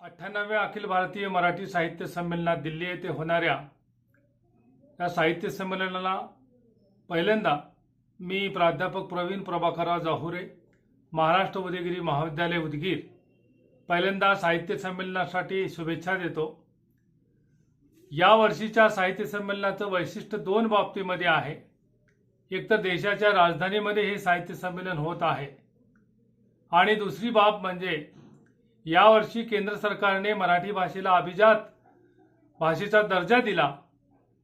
अठ्ठ्याण्णव्या अखिल भारतीय मराठी साहित्य संमेलनात दिल्ली येथे होणाऱ्या या साहित्य संमेलनाला पहिल्यांदा मी प्राध्यापक प्रवीण प्रभाकरराव जाहुरे महाराष्ट्र उदयगिरी महाविद्यालय उदगीर पहिल्यांदा साहित्य संमेलनासाठी शुभेच्छा देतो. या वर्षीच्या साहित्य संमेलनाचं वैशिष्ट्य दोन बाबतीमध्ये आहे. एक तर देशाच्या राजधानीमध्ये हे साहित्य संमेलन होत आहे. आणि दुसरी बाब म्हणजे यावर्षी केंद्र सरकारने मराठी भाषेला अभिजात भाषेचा दर्जा दिला.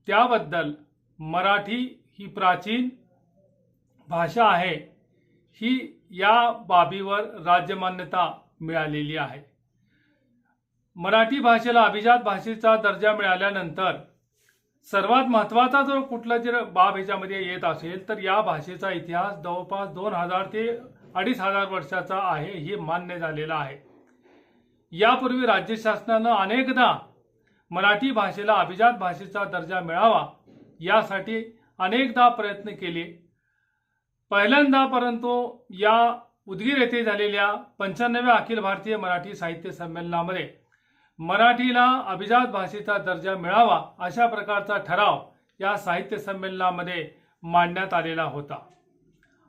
त्याबद्दल मराठी ही प्राचीन भाषा आहे. ही या बाबीवर राज्यमान्यता मिळालेली आहे. मराठी भाषेला अभिजात भाषेचा दर्जा मिळाल्यानंतर सर्वात महत्त्वाचा जर कुठला जर बाब ह्याच्यामध्ये येत असेल तर या भाषेचा इतिहास जवळपास दोन हजार ते अडीच हजार वर्षाचा आहे हे मान्य झालेलं आहे. यापूर्वी राज्य शासनानं अनेकदा मराठी भाषेला अभिजात भाषेचा दर्जा मिळावा यासाठी अनेकदा प्रयत्न केले. पहिल्यांदा परंतु या उदगीर येथे झालेल्या पंच्याण्णव्या अखिल भारतीय मराठी साहित्य संमेलनामध्ये मराठीला अभिजात भाषेचा दर्जा मिळावा अशा प्रकारचा ठराव या साहित्य संमेलनामध्ये मांडण्यात आलेला होता.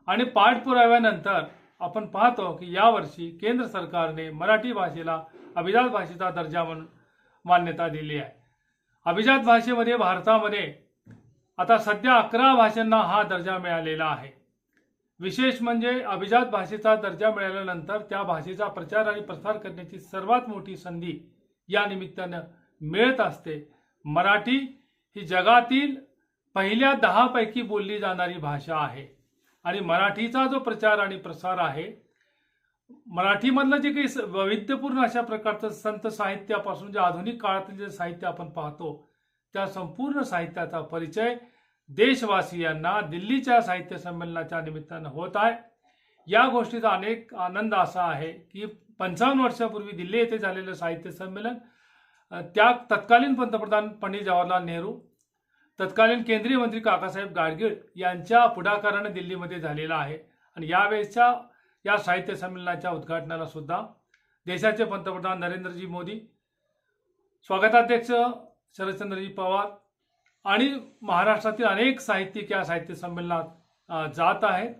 आणि पाठपुराव्यानंतर आपण पाहतो की यावर्षी केंद्र सरकारने मराठी भाषेला अभिजात भाषेचा दर्जा म्हणून मान्यता दिली आहे. अभिजात भाषेमध्ये भारतामध्ये आता सध्या अकरा भाषांना हा दर्जा मिळालेला आहे. विशेष म्हणजे अभिजात भाषेचा दर्जा मिळाल्यानंतर त्या भाषेचा प्रचार आणि प्रसार करण्याची सर्वात मोठी संधी या निमित्तानं मिळत असते. मराठी ही जगातील पहिल्या दहापैकी बोलली जाणारी भाषा आहे. आणि मराठीचा जो प्रचार आणि प्रसार आहे मराठीमधलं जे काही स- वैविध्यपूर्ण अशा प्रकारचं संत साहित्यापासून जे आधुनिक काळातील जे साहित्य आपण पाहतो त्या संपूर्ण साहित्याचा परिचय देशवासियांना दिल्लीच्या साहित्य संमेलनाच्या निमित्तानं होत आहे. या गोष्टीचा अनेक आनंद असा आहे की पंचावन्न वर्षापूर्वी दिल्ली येथे झालेलं साहित्य संमेलन त्या तत्कालीन पंतप्रधान पंडित जवाहरलाल नेहरू तत्कालीन केंद्रीय मंत्री काकासाहेब गाडगीळ यांच्या पुढाकाराने दिल्लीमध्ये झालेला आहे. आणि यावेळेसच्या या साहित्य संमेलनाच्या उद्घाटनाला सुद्धा देशाचे पंतप्रधान नरेंद्रजी मोदी स्वागताध्यक्ष शरदचंद्रजी पवार आणि महाराष्ट्रातील अनेक साहित्यिक या साहित्य संमेलनात जात आहेत.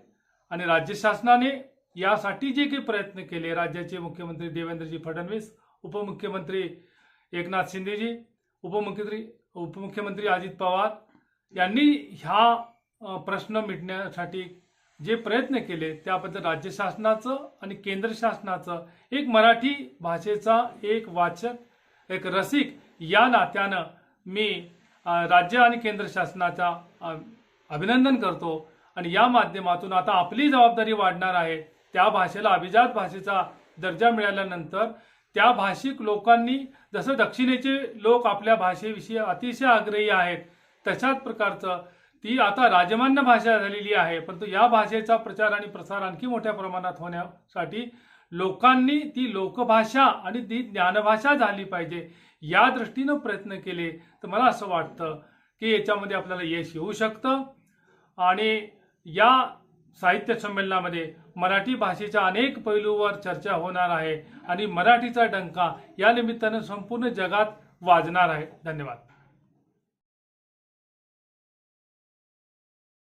आणि राज्य शासनाने यासाठी जे काही प्रयत्न केले राज्याचे मुख्यमंत्री देवेंद्रजी फडणवीस उपमुख्यमंत्री एकनाथ शिंदेजी उपमुख्यमंत्री उपमुख्यमंत्री अजित पवार यांनी ह्या प्रश्न मिटण्यासाठी जे प्रयत्न केले त्याबद्दल राज्य शासनाचं आणि केंद्र शासनाचं एक मराठी भाषेचा एक वाचक एक रसिक या नात्यानं मी राज्य आणि केंद्र शासनाचा अभिनंदन करतो. आणि या माध्यमातून आता आपली जबाबदारी वाढणार आहे. त्या भाषेला अभिजात भाषेचा दर्जा मिळाल्यानंतर त्या भाषिक लोकांनी जसं दक्षिणेचे लोक आपल्या भाषेविषयी अतिशय आग्रही आहेत तशाच प्रकारचं ती आता राजमान्य भाषा झालेली आहे. परंतु या भाषेचा प्रचार आणि प्रसार आणखी मोठ्या प्रमाणात होण्यासाठी लोकांनी ती लोकभाषा आणि ती ज्ञानभाषा झाली पाहिजे या दृष्टीनं प्रयत्न केले. तर मला असं वाटतं की याच्यामध्ये आपल्याला यश येऊ शकतं. आणि या साहित्य संमेलनामध्ये मराठी भाषेच्या अनेक पैलूवर चर्चा होणार आहे आणि मराठीचा डंका या निमित्तानं संपूर्ण जगात वाजणार आहे. धन्यवाद.